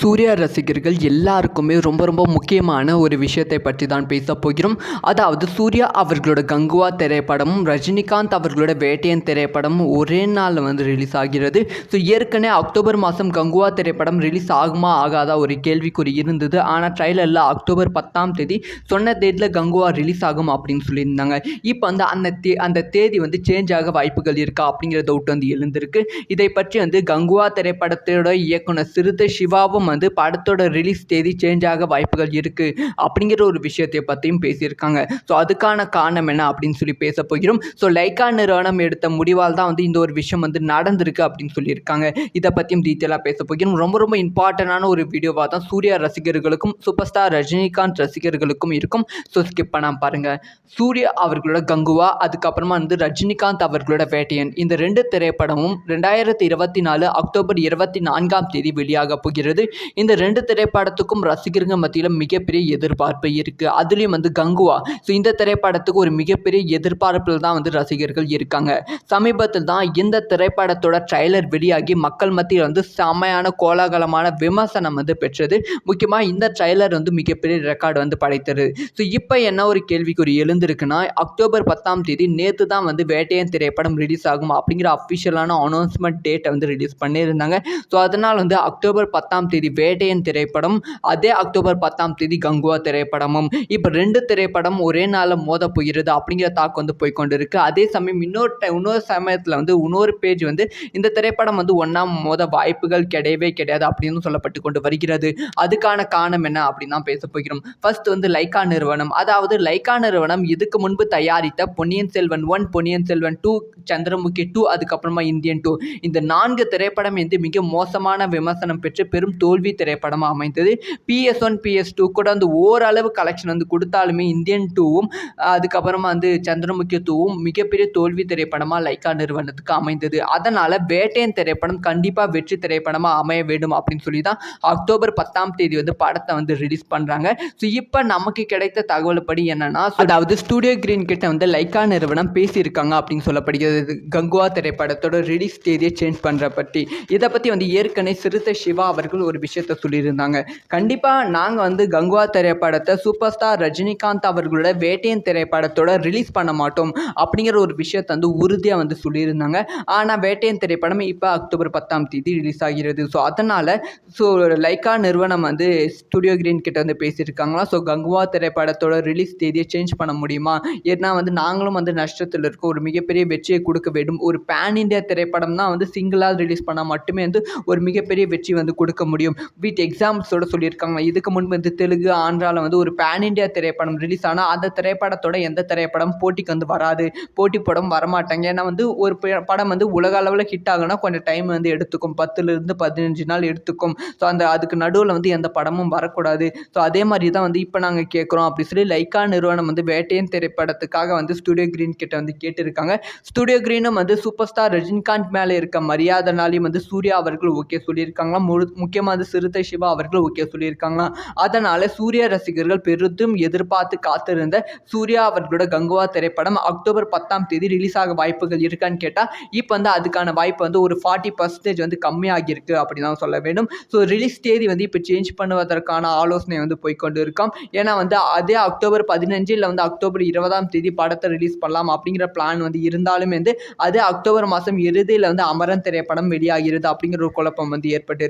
சூர்யா ரசிகர்கள் எல்லாருக்குமே ரொம்ப ரொம்ப முக்கியமான ஒரு விஷயத்தை பற்றி தான் பேச போகிறோம். அதாவது சூர்யா அவர்களோட கங்குவா திரைப்படமும் ரஜினிகாந்த் அவர்களோட வேட்டையன் திரைப்படமும் ஒரே நாளில் வந்து ரிலீஸ் ஆகிறது. ஸோ ஏற்கனவே அக்டோபர் மாதம் கங்குவா திரைப்படம் ரிலீஸ் ஆகுமா ஆகாதா ஒரு கேள்விக்குறி இருந்தது. ஆனால் ட்ரைலரில் அக்டோபர் பத்தாம் தேதி சொன்ன தேதியில் கங்குவா ரிலீஸ் ஆகும் அப்படின்னு சொல்லியிருந்தாங்க. இப்போ வந்து அந்த தே அந்த தேதி வந்து சேஞ்ச் ஆக வாய்ப்புகள் இருக்கா அப்படிங்கிற டவுட் வந்து எழுந்திருக்கு. இதை பற்றி வந்து கங்குவா திரைப்படத்தோட இயக்குனர் சிறுத்தை சிவாவும் வந்து படத்தோட ரிலீஸ் தேதி சேஞ்ச் ஆக வாய்ப்புகள் இருக்குது அப்படிங்கிற ஒரு விஷயத்தை பற்றியும் பேசியிருக்காங்க. ஸோ அதுக்கான காரணம் என்ன அப்படின்னு சொல்லி பேச போகிறோம். ஸோ லைக்கா நிறுவனம் எடுத்த முடிவால் தான் வந்து இந்த ஒரு விஷயம் வந்து நடந்திருக்கு அப்படின்னு சொல்லியிருக்காங்க. இதை பற்றியும் டீட்டெயிலாக பேச போகிறோம். ரொம்ப ரொம்ப இம்பார்ட்டண்டான ஒரு வீடியோவாக தான் சூர்யா ரசிகர்களுக்கும் சூப்பர் ஸ்டார் ரஜினிகாந்த் ரசிகர்களுக்கும் இருக்கும். ஸோ ஸ்கிப் பண்ணாமல் பாருங்கள் சூர்யா அவர்களோட கங்குவா அதுக்கப்புறமா வந்து ரஜினிகாந்த் அவர்களோட வேட்டையன். இந்த ரெண்டு திரைப்படமும் ரெண்டாயிரத்தி இருபத்தி நாலு அக்டோபர் இருபத்தி நான்காம் தேதி வெளியாக போகிறது. இந்த ரெண்டு திரைப்படத்துக்கும் ரசிகர்கள் மத்தியில் மிகப்பெரிய எதிர்பார்ப்பு இருக்குது அதுலேயும் வந்து கங்குவா. ஸோ இந்த திரைப்படத்துக்கு ஒரு மிகப்பெரிய எதிர்பார்ப்பில் தான் வந்து ரசிகர்கள் இருக்காங்க. சமீபத்தில் தான் இந்த திரைப்படத்தோட ட்ரைலர் வெளியாகி மக்கள் மத்தியில் வந்து செமையான கோலாகலமான விமர்சனம் வந்து பெற்றது. முக்கியமாக இந்த ட்ரைலர் வந்து மிகப்பெரிய ரெக்கார்டு வந்து படைத்தது. ஸோ இப்போ என்ன ஒரு கேள்விக்குறி எழுந்திருக்குன்னா அக்டோபர் பத்தாம் தேதி நேற்று தான் வந்து வேட்டையன் திரைப்படம் ரிலீஸ் ஆகும் அப்படிங்கிற அஃபிஷியலான அனௌன்ஸ்மெண்ட் டேட்டை வந்து ரிலீஸ் பண்ணியிருந்தாங்க. ஸோ அதனால் வந்து அக்டோபர் பத்தாம் தேதி வேட்டையன் திரைப்படம் அதே அக்டோபர் பத்தாம் தேதி கங்குவா திரைப்படமும். இப்போ ரெண்டு திரைப்படம் ஒரே நாளில் மோத போகிறது அப்படிங்கிற தாக்கு வந்து போய்க்கொண்டு இருக்கு அதே சமயம் இன்னொரு இன்னொரு சமயத்தில் வந்து இன்னொரு பேஜ் வந்து இந்த திரைப்படம் வந்து ஒன்றாம் மோத வாய்ப்புகள் கிடையவே கிடையாது அப்படின்னு சொல்லப்பட்டு கொண்டு வருகிறது. அதுக்கான காரணம் என்ன அப்படின்னு தான் பேச போகிறோம். ஃபர்ஸ்ட் வந்து லைக்கா நிறுவனம். அதாவது லைக்கா நிறுவனம் இதுக்கு முன்பு தயாரித்த Ponniyin Selvan one Ponniyin Selvan two Chandramukhi two அதுக்கப்புறமா இந்தியன் டூ இந்த நான்கு திரைப்படம் வந்து மிக மோசமான விமர்சனம் பெற்று பெரும் தோல்வி திரைப்படமாக அமைந்தது. பிஎஸ் ஒன் பிஎஸ் டூ கூட வந்து ஓரளவு கலெக்ஷன் வந்து கொடுத்தாலுமே இந்தியன் டூவும் அதுக்கப்புறமா வந்து சந்திரமுகி டூவும் மிகப்பெரிய தோல்வி திரைப்படமாக லைக்கா நிறுவனத்துக்கு அமைந்தது. அதனால் வேட்டையன் திரைப்படம் கண்டிப்பாக வெற்றி திரைப்படமாக அமைய வேண்டும் அப்படின்னு சொல்லி தான் அக்டோபர் பத்தாம் தேதி வந்து படத்தை வந்து ரிலீஸ் பண்ணுறாங்க ஸோ இப்போ நமக்கு கிடைத்த தகவல் படி என்னன்னா அதாவது ஸ்டூடியோ கிரீன் கிட்ட வந்து லைக்கா நிறுவனம் பேசியிருக்காங்க அப்படின்னு சொல்லப்படுகிறது. கங்குவா திரைப்படத்தோட ரிலீஸ் தேதியை சேஞ்ச் பண்ணுற பற்றி இதை பற்றி வந்து ஏற்கனவே சிறுத்தை சிவா அவர்கள் ஒரு விஷயத்த சொல்லியிருந்தாங்க. கண்டிப்பாக நாங்கள் வந்து கங்குவா திரைப்படத்தை சூப்பர் ஸ்டார் ரஜினிகாந்த் அவர்களோட வேட்டையன் திரைப்படத்தோட ரிலீஸ் பண்ண மாட்டோம் அப்படிங்கிற ஒரு விஷயத்தை வந்து உறுதியாக வந்து சொல்லியிருந்தாங்க. ஆனால் வேட்டையன் திரைப்படம் இப்போ அக்டோபர் பத்தாம் தேதி ரிலீஸ் ஆகிறது. ஸோ அதனால் ஸோ லைக்கா நிறுவனம் வந்து ஸ்டுடியோ கிரீன் கிட்ட வந்து பேசியிருக்காங்களா? ஸோ கங்குவா திரைப்படத்தோட ரிலீஸ் தேதியை சேஞ்ச் பண்ண முடியுமா? ஏன்னா வந்து நாங்களும் வந்து நஷ்டத்தில் இருக்கோம். ஒரு மிகப்பெரிய வெற்றியை கொடுக்க வேண்டும். ஒரு பேன் இந்தியா திரைப்படம் தான் வந்து சிங்கிளாக ரிலீஸ் பண்ணால் மட்டுமே வந்து ஒரு மிகப்பெரிய வெற்றி வந்து கொடுக்க முடியும். வித் எக்ஸாம்பிள்ஸோட சொல்லியிருக்காங்க. இதுக்கு முன்பு வந்து தெலுங்கு ஆந்திராவில் வந்து ஒரு பேன் இண்டியா திரைப்படம் ரிலீஸ் ஆனால் அந்த திரைப்படத்தோட எந்த திரைப்படம் போட்டிக்கு வந்து வராது. போட்டி படம் வரமாட்டாங்க. ஏன்னா வந்து ஒரு படம் வந்து உலக அளவில் ஹிட் ஆகுனா கொஞ்சம் டைம் வந்து எடுத்துக்கும். பத்துலேருந்து பதினஞ்சு நாள் எடுத்துக்கும். ஸோ அந்த அதுக்கு நடுவில் வந்து எந்த படமும் வரக்கூடாது. ஸோ அதே மாதிரி தான் வந்து இப்போ நாங்கள் கேட்குறோம் அப்படி சொல்லி லைக்கா நிறுவனம் வந்து வேட்டையன் திரைப்படத்துக்காக வந்து ஸ்டுடியோ கிரீன் கிட்ட வந்து கேட்டிருக்காங்க. ஸ்டுடியோ கிரீனும் வந்து சூப்பர் ஸ்டார் ரஜினிகாந்த் மேலே இருக்க மரியாதைனாலையும் வந்து சூர்யா அவர்கள் ஓகே சொல்லியிருக்காங்களா முழு முக்கியமாக வந்து சிறுத்தை சிவா அவர்கள் ஓகே சொல்லியிருக்காங்களா அதனால் சூர்யா ரசிகர்கள் பெரிதும் எதிர்பார்த்து காத்திருந்த சூர்யா அவர்களோட கங்குவா திரைப்படம் அக்டோபர் பத்தாம் தேதி ரிலீஸ் ஆக வாய்ப்புகள் இருக்கான்னு கேட்டால் இப்போ வந்து அதுக்கான வாய்ப்பு வந்து ஒரு ஃபார்ட்டி பர்சன்டேஜ் வந்து கம்மியாகியிருக்கு அப்படின்னு தான் சொல்ல வேண்டும். ஸோ ரிலீஸ் தேதி வந்து இப்போ சேஞ்ச் பண்ணுவதற்கான ஆலோசனை வந்து போய்க்கொண்டு இருக்கோம் ஏன்னா வந்து அதே அக்டோபர் பதினஞ்சு இல்லை வந்து அக்டோபர் இருபதாம் தேதி படத்தை ரிலீஸ் பண்ணலாம் அப்படிங்கிற பிளான் வந்து இருந்தாலுமே வந்து அதே அக்டோபர் மாதம் இறுதியில் வந்து அமரன் திரைப்படம் வெளியாகிறது அப்படிங்கிற ஒரு குழப்பம் வந்து ஏற்பட்டு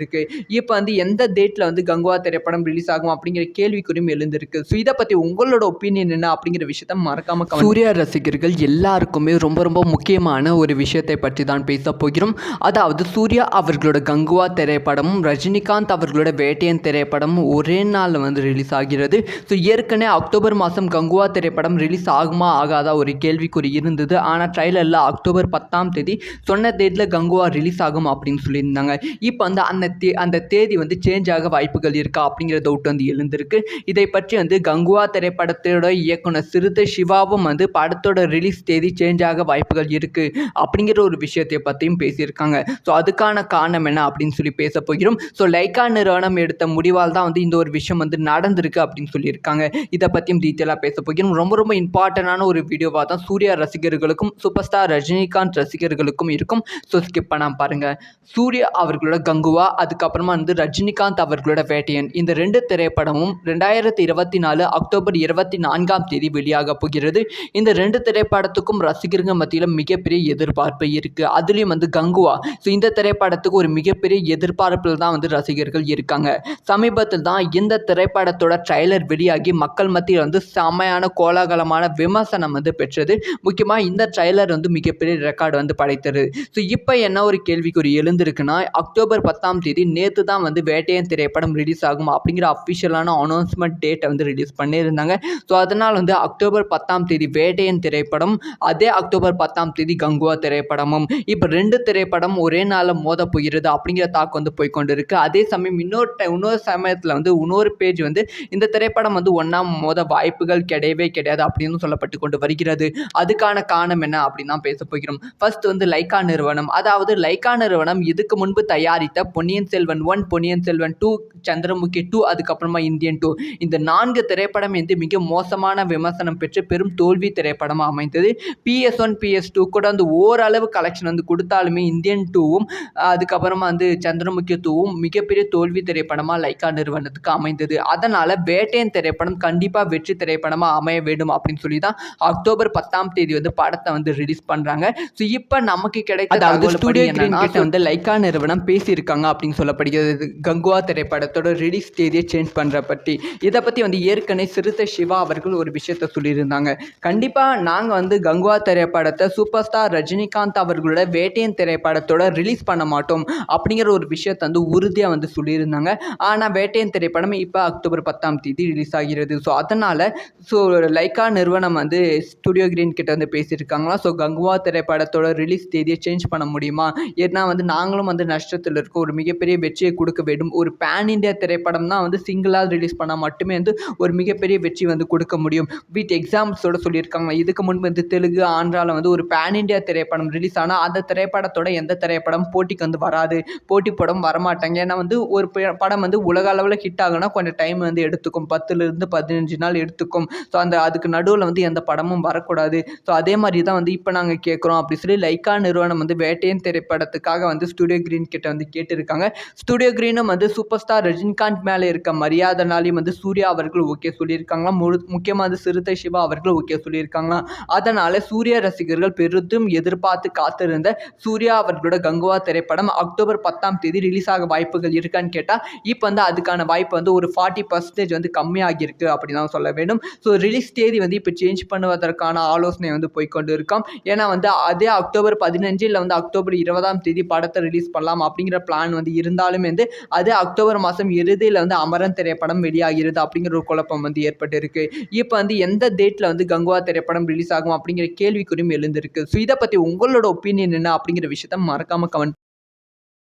கண்டிப்பாக இப்போ வந்து எந்த டேட்டில் வந்து கங்குவா திரைப்படம் ரிலீஸ் ஆகும் அப்படிங்கிற கேள்விக்குறியும் எழுந்திருக்கு. ஸோ இதை பற்றி உங்களோட ஒப்பீனியன் என்ன அப்படிங்கிற விஷயத்த மறக்காம சூர்யா ரசிகர்கள் எல்லாருக்குமே ரொம்ப ரொம்ப முக்கியமான ஒரு விஷயத்தை பற்றி தான் பேச போகிறோம். அதாவது சூர்யா அவர்களோட கங்குவா திரைப்படமும் ரஜினிகாந்த் அவர்களோட வேட்டையன் திரைப்படமும் ஒரே நாளில் வந்து ரிலீஸ் ஆகிறது. ஸோ ஏற்கனவே அக்டோபர் மாதம் கங்குவா திரைப்படம் ரிலீஸ் ஆகுமா ஆகாதா ஒரு கேள்விக்குறி இருந்தது. ஆனால் ட்ரைலரில் அக்டோபர் பத்தாம் தேதி சொன்ன தேதியில் கங்குவா ரிலீஸ் ஆகும் அப்படின்னு சொல்லியிருந்தாங்க. இப்போ வந்து அந்த தே அந்த தேதி வந்து சேஞ்ச் ஆக வாய்ப்புகள் இருக்கா அப்படிங்கிற டவுட் வந்து எழுந்திருக்கு. இதை பற்றி வந்து கங்குவா திரைப்படத்தோட இயக்குனர் சிறுத்தை சிவாவும் வந்து படத்தோட ரிலீஸ் தேதி சேஞ்ச் ஆக வாய்ப்புகள் இருக்குது அப்படிங்கிற ஒரு விஷயத்தை பற்றியும் பேசியிருக்காங்க. ஸோ அதுக்கான காரணம் என்ன அப்படின்னு சொல்லி பேச போகிறோம். ஸோ லைக்கா நிறுவனம் எடுத்த முடிவால் தான் வந்து இந்த ஒரு விஷயம் வந்து நடந்திருக்கு அப்படின்னு சொல்லியிருக்காங்க. இதை பற்றியும் டீட்டெயிலாக பேச போகிறோம். ரொம்ப ரொம்ப இம்பார்ட்டண்டான ஒரு வீடியோவாக தான் சூர்யா ரசிகர்களுக்கும் சூப்பர் ஸ்டார் ரஜினிகாந்த் ரசிகர்களுக்கும் இருக்கும். ஸோ ஸ்கிப் பண்ணாமல் பாருங்கள் சூர்யா அவர்களோட கங்குவா அதுக்கப்புறமா வந்து ரஜினிகாந்த் அவர்களோட வேட்டையன். இந்த ரெண்டு திரைப்படமும் ரெண்டாயிரத்தி இருபத்தி நாலு அக்டோபர் இருபத்தி நான்காம் தேதி வெளியாக போகிறது. இந்த ரெண்டு திரைப்படத்துக்கும் ரசிகர்கள் மத்தியில் மிகப்பெரிய எதிர்பார்ப்பு இருக்குது அதுலேயும் வந்து கங்குவா. ஸோ இந்த திரைப்படத்துக்கு ஒரு மிகப்பெரிய எதிர்பார்ப்பில் தான் வந்து ரசிகர்கள் இருக்காங்க. சமீபத்தில் தான் இந்த திரைப்படத்தோட ட்ரைலர் வெளியாகி மக்கள் மத்தியில் வந்து செமையான கோலாகலமான விமர்சனம் வந்து பெற்றது. முக்கியமாக இந்த ட்ரைலர் வந்து மிகப்பெரிய ரெக்கார்டு வந்து படைத்தது. ஸோ இப்போ என்ன ஒரு கேள்விக்குறி எழுந்திருக்குன்னா அக்டோபர் பத்தாம் தேதி நேற்று தான் வந்து வேட்டையன் திரைப்படம் ரிலீஸ் ஆகும் அப்படிங்கிற அஃபிஷியலான அனௌன்ஸ்மெண்ட் டேட்டை வந்து ரிலீஸ் பண்ணியிருந்தாங்க. ஸோ அதனால் வந்து அக்டோபர் பத்தாம் தேதி வேட்டையன் திரைப்படம் அதே அக்டோபர் பத்தாம் தேதி கங்குவா திரைப்படமும். இப்போ ரெண்டு திரைப்படம் ஒரே நாளில் மோத போகிறது அப்படிங்கிற தாக்கு வந்து போய்க்கொண்டு இருக்குது அதே சமயம் இன்னொரு ti- இன்னொரு சமயத்தில் வந்து இன்னொரு பேஜ் வந்து இந்த திரைப்படம் வந்து ஒன்றாம் மோத வாய்ப்புகள் கிடையவே கிடையாது அப்படின்னு சொல்லப்பட்டு கொண்டு வருகிறது. அதுக்கான காரணம் என்ன அப்படின்னு தான் பேச போகிறோம். ஃபர்ஸ்ட் வந்து லைக்கா நிறுவனம். அதாவது லைக்கா நிறுவனம் இதுக்கு முன்பு தயாரித்த Ponniyin Selvan one Ponniyin Selvan two Chandramukhi two அதுக்கப்புறமா இந்தியன் டூ இந்த நான்கு திரைப்படம் வந்து மிக மோசமான விமர்சனம் பெற்று பெரும் தோல்வி திரைப்படமாக அமைந்தது. பிஎஸ் ஒன் பிஎஸ் டூ கூட வந்து ஓரளவு கலெக்ஷன் வந்து கொடுத்தாலுமே இந்தியன் டூவும் அதுக்கப்புறமா வந்து சந்திரமுகி டூவும் மிகப்பெரிய தோல்வி திரைப்படமாக லைக்கா நிறுவனத்துக்கு அமைந்தது. அதனால் வேட்டையன் திரைப்படம் கண்டிப்பாக வெற்றி திரைப்படமாக அமைய வேண்டும் அப்படின்னு சொல்லி தான் அக்டோபர் பத்தாம் தேதி வந்து படத்தை வந்து ரிலீஸ் பண்ணுறாங்க ஸோ இப்போ நமக்கு கிடைத்த ஸ்டுடியோ கிட்ட வந்து லைக்கா நிறுவனம் பேசியிருக்காங்க அப்படின்னு சொல்லப்படுகிறது. கங்குவா திரைப்படத்தோட ரிலீஸ் தேதியை சேஞ்ச் பண்ணுற பற்றி இதை பற்றி வந்து ஏற்கனவே சிறுத்தை சிவா அவர்கள் ஒரு விஷயத்த சொல்லியிருந்தாங்க. கண்டிப்பாக நாங்கள் வந்து கங்குவா திரைப்படத்தை சூப்பர் ஸ்டார் ரஜினிகாந்த் அவர்களோட வேட்டையன் திரைப்படத்தோட ரிலீஸ் பண்ண மாட்டோம் அப்படிங்கிற ஒரு விஷயத்தை வந்து உறுதியாக வந்து சொல்லியிருந்தாங்க. ஆனால் வேட்டையன் திரைப்படம் இப்போ அக்டோபர் பத்தாம் தேதி ரிலீஸ் ஆகிறது. ஸோ அதனால் ஸோ லைக்கா நிறுவனம் வந்து ஸ்டுடியோ கிரீன் கிட்ட வந்து பேசியிருக்காங்களா? ஸோ கங்குவா திரைப்படத்தோட ரிலீஸ் தேதியை சேஞ்ச் பண்ண முடியுமா? ஏன்னா வந்து நாங்களும் வந்து நஷ்டத்தில் இருக்கோம். ஒரு மிகப்பெரிய வெற்றியை கொடுக்க வேண்டும். ஒரு பேன் இந்தியா திரைப்படம் தான் வந்து சிங்கிளாக ரிலீஸ் பண்ணால் மட்டுமே வந்து ஒரு மிகப்பெரிய வெற்றி வந்து கொடுக்க முடியும். வித் எக்ஸாம்பிள்ஸோட சொல்லியிருக்காங்க. இதுக்கு முன்பு வந்து தெலுங்கு ஆந்திராவில் வந்து ஒரு பேன் இந்தியா திரைப்படம் ரிலீஸ் ஆனால் அந்த திரைப்படத்தோட எந்த திரைப்படம் போட்டிக்கு வந்து வராது. போட்டி படம் வரமாட்டாங்க. ஏன்னா வந்து ஒரு படம் வந்து உலக அளவில் ஹிட் ஆகுனா கொஞ்சம் டைம் வந்து எடுத்துக்கும். பத்துலேருந்து பதினஞ்சு நாள் எடுத்துக்கும். ஸோ அந்த அதுக்கு நடுவில் வந்து எந்த படமும் வரக்கூடாது. ஸோ அதே மாதிரி தான் வந்து இப்போ நாங்கள் கேட்குறோம் அப்படி சொல்லி லைக்கா நிறுவனம் வந்து வேட்டையன் திரைப்படத்துக்காக வந்து ஸ்டுடியோ கிரீன் கிட்ட வந்து கேட்டிருக்காங்க. ஸ்டுடியோ கிரீனும் வந்து சூப்பர் ஸ்டார் ரஜினிகாந்த் மேலே இருக்க மரியாதைனாலையும் வந்து சூர்யா அவர்கள் ஓகே சொல்லியிருக்காங்களாம். முழு முக்கியமாக வந்து சிறுத்தை சிவா அவர்கள் ஓகே சொல்லியிருக்காங்களாம். அதனால் சூர்யா ரசிகர்கள் பெரிதும் எதிர்பார்த்து காத்திருந்த சூர்யா அவர்களோட கங்குவா திரைப்படம் அக்டோபர் பத்தாம் தேதி ரிலீஸ் ஆக வாய்ப்புகள் இருக்கான்னு கேட்டால் இப்போ வந்து அதுக்கான வாய்ப்பு வந்து ஒரு ஃபார்ட்டி பர்சன்டேஜ் வந்து கம்மியாகியிருக்கு அப்படி தான் சொல்ல வேண்டும். ஸோ ரிலீஸ் தேதி வந்து இப்போ சேஞ்ச் பண்ணுவதற்கான ஆலோசனை வந்து போய்க்கொண்டு இருக்கோம் ஏன்னா வந்து அதே அக்டோபர் பதினஞ்சு இல்லை வந்து அக்டோபர் இருபதாம் தேதி படத்தை ரிலீஸ் பண்ணலாம் அப்படிங்கிற பிளான் வந்து இருந்தாலுமே வந்து அது அக்டோபர் மாதம் இறுதியில் வந்து அமரன் திரைப்படம் வெளியாகிறது அப்படிங்கிற ஒரு குழப்பம் வந்து ஏற்பட்டு இருக்கு இப்போ வந்து எந்த டேட்டில் வந்து கங்குவா திரைப்படம் ரிலீஸ் ஆகும் அப்படிங்கிற கேள்விக்குறியும் எழுந்திருக்கு. ஸோ இதை பற்றி உங்களோட ஒப்பீனியன் என்ன அப்படிங்கிற விஷயத்த மறக்காம கமெண்ட்